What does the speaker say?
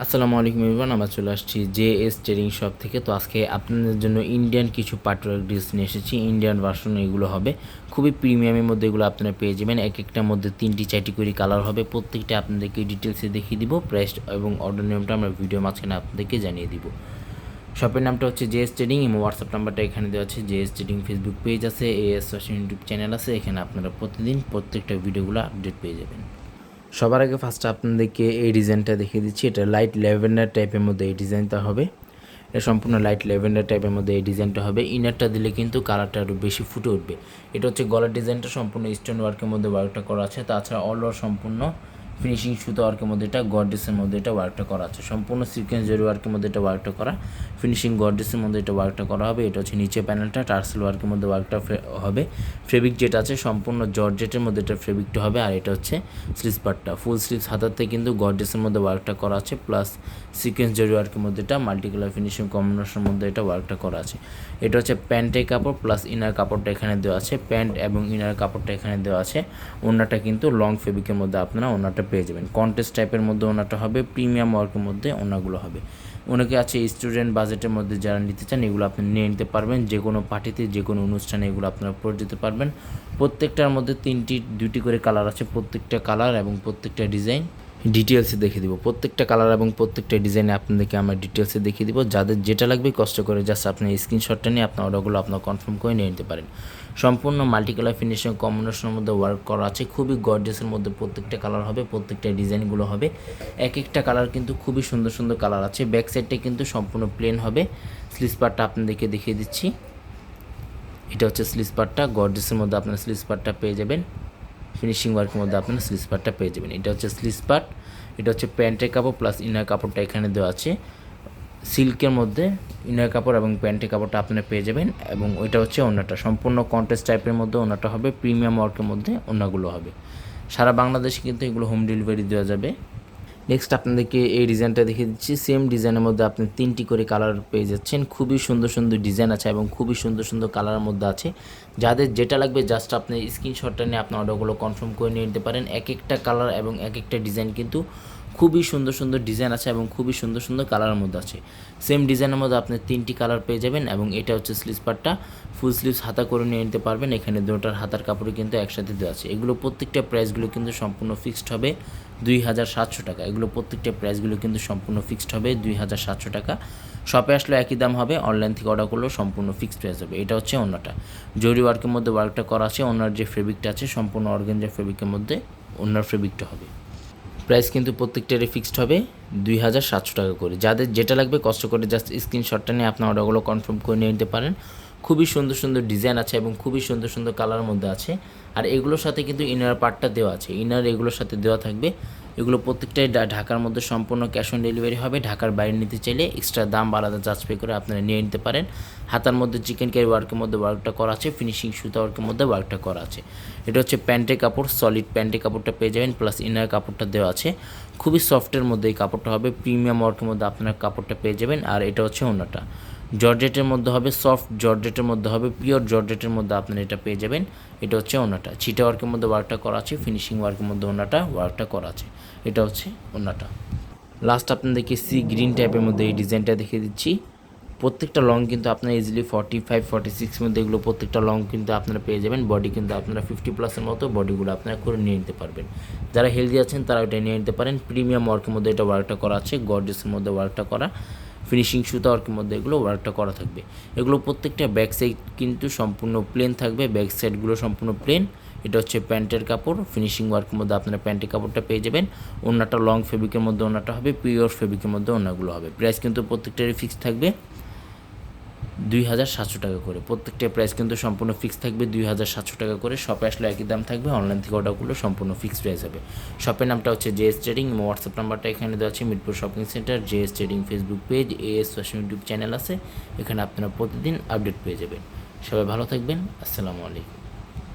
আসসালামু আলাইকুম ইরফান আমরা চলে আসছি জে এস ট্রেডিং শপ থেকে। তো আজকে আপনাদের জন্য ইন্ডিয়ান কিছু পাটওয়ার ড্রেস নিয়ে এসেছি। ইন্ডিয়ান ভার্সন এগুলো হবে। খুবই প্রিমিয়ামের মধ্যে এগুলো আপনারা পেয়ে যাবেন। এক একটার মধ্যে তিনটি চারটি করে কালার হবে। প্রত্যেকটা আপনাদেরকে ডিটেলসে দেখিয়ে দিব। প্রাইস এবং অর্ডার নিয়মটা আমরা ভিডিও মাঝখানে আপনাদেরকে জানিয়ে দিব। শপের নামটা হচ্ছে জে এস ট্রেডিং এবং হোয়াটসঅ্যাপ নাম্বারটা এখানে দেওয়া আছে। J S trading Facebook page আছে এ এস ইউটিউব চ্যানেল আছে। এখানে আপনারা প্রতিদিন প্রত্যেকটা ভিডিওগুলো আপডেট পেয়ে যাবেন। সবার আগে ফার্স্টে আপনাদেরকে এই ডিজাইনটা দেখিয়ে দিচ্ছি। এটা লাইট ল্যাভেন্ডার টাইপের মধ্যে এই ডিজাইনটা হবে। এটা সম্পূর্ণ লাইট ল্যাভেন্ডার টাইপের মধ্যে এই ডিজাইনটা হবে। ইনারটা দিলে কিন্তু কালারটা আরও বেশি ফুটে উঠবে। এটা হচ্ছে গলার ডিজাইনটা সম্পূর্ণ স্টোন ওয়ার্কের মধ্যে ওয়ার্কটা করা আছে। তাছাড়া অলওয়ার সম্পূর্ণ ফিনিশিং সুতো ওয়ার্কের মধ্যে এটা গডেসের মধ্যে এটা ওয়ার্কটা করা আছে। সম্পূর্ণ সিকোয়েন্স জরি ওয়ার্কের মধ্যে এটা ওয়ার্কটা করা। ফিনিশিং গডেসের মধ্যে এটা ওয়ার্কটা করা হবে। এটা হচ্ছে নিচে প্যানেলটা টার্সেল ওয়ার্কের মধ্যে ওয়ার্কটা হবে। ফেব্রিক যেটা আছে, সম্পূর্ণ জর্জেটের মধ্যে এটা ফেব্রিকটা হবে। আর এটা হচ্ছে স্লিভস পার্টটা ফুল স্লিভস হাতাতে কিন্তু গডেসের মধ্যে ওয়ার্কটা করা আছে। প্লাস সিকোয়েন্স জরি ওয়ার্কের মধ্যে এটা মাল্টি কালার ফিনিশিং কম্বিনেশনের মধ্যে এটা ওয়ার্কটা করা আছে। এটা হচ্ছে প্যান্টের কাপড় প্লাস ইনার কাপড়টা এখানে দেওয়া আছে। প্যান্ট এবং ইনার কাপড়টা এখানে দেওয়া আছে। ওনাটা কিন্তু লং ফেব্রিকের মধ্যে আপনারা ওনাটা পেয়ে যাবেন। কন্টেস্ট টাইপের মধ্যে ওনাটা হবে প্রিমিয়াম ওয়ার্কের মধ্যে ওনাগুলো হবে। অনেকে আছে স্টুডেন্ট বাজেটের মধ্যে যারা নিতে চান, এগুলো আপনি নিয়ে নিতে পারবেন। যে কোনো পার্টিতে যে কোনো অনুষ্ঠানে এগুলো আপনারা পরে যেতে পারবেন। প্রত্যেকটার মধ্যে তিনটি দুটি করে কালার আছে, প্রত্যেকটা কালার এবং প্রত্যেকটা ডিজাইন ডিটেলসে দেখে দিব। প্রত্যেকটা কালার এবং প্রত্যেকটা ডিজাইনে আপনাদেরকে আমরা ডিটেলসে দেখিয়ে দিব। যাদের যেটা লাগবে কষ্ট করে জাস্ট আপনি স্ক্রিনশটটা নিয়ে আপনার অর্ডারগুলো আপনার কনফার্ম করে নিয়ে নিতে পারেন। সম্পূর্ণ মাল্টি কালার ফিনিশিং কম্বিনেশনের মধ্যে ওয়ার্ক করা আছে। খুবই গর্জেসের মধ্যে প্রত্যেকটা কালার হবে, প্রত্যেকটা ডিজাইনগুলো হবে। এক একটা কালার কিন্তু খুবই সুন্দর সুন্দর কালার আছে। ব্যাক সাইডটা কিন্তু সম্পূর্ণ প্লেন হবে। স্লিস পার্টটা আপনাদেরকে দেখিয়ে দিচ্ছি। এটা হচ্ছে স্লিস পার্টটা গর্জেসের মধ্যে আপনার স্লিস পার্টটা পেয়ে যাবেন। ফিনিশিং ওয়ার্কের মধ্যে আপনারা স্লিস পার্টটা পেয়ে যাবেন। এটা হচ্ছে স্লিস পার্ট এটা হচ্ছে প্যান্টের কাপড় প্লাস ইনার কাপড়টা এখানে দেওয়া আছে। সিল্কের মধ্যে ইনার কাপড় এবং প্যান্টের কাপড়টা আপনারা পেয়ে যাবেন এবং ওইটা হচ্ছে ওনাটা। সম্পূর্ণ কন্টেস্ট টাইপের মধ্যে ওনাটা হবে প্রিমিয়াম ওয়ার্কের মধ্যে ওনাগুলো হবে। সারা বাংলাদেশে কিন্তু এগুলো হোম ডেলিভারি দেওয়া যাবে। নেক্সট আপনাদেরকে এই ডিজাইনটা দেখিয়ে দিচ্ছি। সেম ডিজাইনের মধ্যে আপনি তিনটি করে কালার পেয়ে যাচ্ছেন। খুবই সুন্দর সুন্দর ডিজাইন আছে এবং খুবই সুন্দর সুন্দর কালারের মধ্যে আছে। যাদের যেটা লাগবে জাস্ট আপনি স্ক্রিনশটটা নিয়ে আপনার অর্ডারগুলো কনফার্ম করে নিয়ে নিতে পারেন। এক একটা কালার এবং এক একটা ডিজাইন কিন্তু খুবই সুন্দর সুন্দর ডিজাইন আছে এবং খুবই সুন্দর সুন্দর কালারের মধ্যে আছে। সেম ডিজাইনের মধ্যে আপনি তিনটি কালার পেয়ে যাবেন এবং এটা হচ্ছে স্লিপারটা ফুল স্লিভস হাতা করে নিয়ে নিতে পারবেন। এখানে দুটার হাতার কাপড়ে কিন্তু একসাথে দেওয়া আছে। এগুলো প্রত্যেকটা প্রাইসগুলো কিন্তু সম্পূর্ণ ফিক্সড হবে। দুই হাজার সাতশো টাকা। এগুলো প্রত্যেকটা প্রাইসগুলো কিন্তু সম্পূর্ণ ফিক্সড হবে, দুই হাজার সাতশো টাকা। শপে আসলে একই দাম হবে অনলাইন থেকে অর্ডার করলেও সম্পূর্ণ ফিক্সড প্রাইস হবে। এটা হচ্ছে অন্যটা। জরি ওয়ার্কের মধ্যে ওয়ার্কটা করা আছে অন্যার যে ফেব্রিকটা আছে, সম্পূর্ণ অর্গেঞ্জার ফেব্রিকের মধ্যে অন্যার ফেব্রিকটা হবে। প্রাইস কিন্তু প্রত্যেকটারই ফিক্সড হবে, দুই হাজার সাতশো টাকা করে। যাদের যেটা লাগবে কষ্ট করে জাস্ট স্ক্রিনশটটা নিয়ে আপনার অর্ডারগুলো কনফার্ম করে নিয়ে নিতে পারেন। খুবই সুন্দর সুন্দর ডিজাইন আছে এবং খুবই সুন্দর সুন্দর কালারের মধ্যে আছে। আর এগুলোর সাথে কিন্তু ইনার পার্টটা দেওয়া আছে। ইনার এগুলোর সাথে দেওয়া থাকবে। এগুলো প্রত্যেকটাই ঢাকার মধ্যে সম্পূর্ণ ক্যাশ অন ডেলিভারি হবে। ঢাকার বাইরে নিতে চাইলে এক্সট্রা দাম আলাদা চার্জ পে করে আপনারা নিয়ে নিতে পারেন। হাতার মধ্যে চিকেন ক্যারি ওয়ার্কের মধ্যে ওয়ার্কটা করা আছে। ফিনিশিং সুতা ওয়ার্কের মধ্যে ওয়ার্কটা করা আছে। এটা হচ্ছে প্যান্টের কাপড় সলিড প্যান্টের কাপড়টা পেয়ে যাবেন প্লাস ইনার কাপড়টা দেওয়া আছে। খুবই সফটের মধ্যে এই কাপড়টা হবে। প্রিমিয়াম ওয়ার্কের মধ্যে আপনার কাপড়টা পেয়ে যাবেন। আর এটা হচ্ছে অন্যটা জর্জেটের মধ্যে হবে সফট, জর্জেটের মধ্যে হবে পিওর, জর্জেটের মধ্যে আপনারা এটা পেয়ে যাবেন। এটা হচ্ছে ওনাটা। ছিটা ওয়ার্কের মধ্যে ওয়ার্কটা করা আছে, ফিনিশিং ওয়ার্কের মধ্যে ওনাটা ওয়ার্কটা করা আছে। এটা হচ্ছে ওনাটা। লাস্ট আপনাদেরকে সি গ্রিন টাইপের মধ্যে এই ডিজাইনটা দেখিয়ে দিচ্ছি। প্রত্যেকটা লং কিন্তু আপনারা easily forty five forty six মধ্যে এগুলো প্রত্যেকটা লং কিন্তু আপনারা পেয়ে যাবেন। বডি কিন্তু আপনারা ফিফটি প্লাসের মতো বডিগুলো আপনারা করে নিয়ে নিতে পারবেন। যারা হেলদি আছেন তারা ওটা নিয়ে নিতে পারেন। প্রিমিয়াম ওয়ার্কের মধ্যে এটা ওয়ার্কটা করা আছে। গর্জেসের মধ্যে ওয়ার্কটা করা। ফিনিশিং সুতা ওয়ার্কের মধ্যে এগুলো ওয়ার্কটা করা থাকবে। এগুলো প্রত্যেকটা ব্যাক সাইড কিন্তু সম্পূর্ণ প্লেন থাকবে ব্যাক সাইডগুলো সম্পূর্ণ প্লেন এটা হচ্ছে প্যান্টের কাপড় ফিনিশিং ওয়ার্কের মধ্যে আপনারা প্যান্টের কাপড়টা পেয়ে যাবেন। অন্যটা লং ফেব্রিকের মধ্যে অন্যটা হবে পিওর ফেব্রিকের মধ্যে অন্যগুলো হবে। প্রাইস কিন্তু প্রত্যেকটারই ফিক্সড থাকবে। দুই হাজার সাতশো টাকা করে। প্রত্যেকটা প্রাইস কিন্তু সম্পূর্ণ ফিক্স থাকবে, দুই হাজার সাতশো টাকা করে। শপে আসলে একই দাম থাকবে অনলাইন থেকে অর্ডার করলে সম্পূর্ণ ফিক্স প্রাইস হবে। শপের নামটা হচ্ছে জেএস ট্রেডিং এবং হোয়াটসঅ্যাপ নাম্বারটা এখানে দেওয়া আছে, Mirpur shopping centre J S trading Facebook page A S S fashion YouTube channel আছে। এখানে আপনারা প্রতিদিন আপডেট পেয়ে যাবেন। সবাই ভালো থাকবেন, আসসালামু আলাইকুম।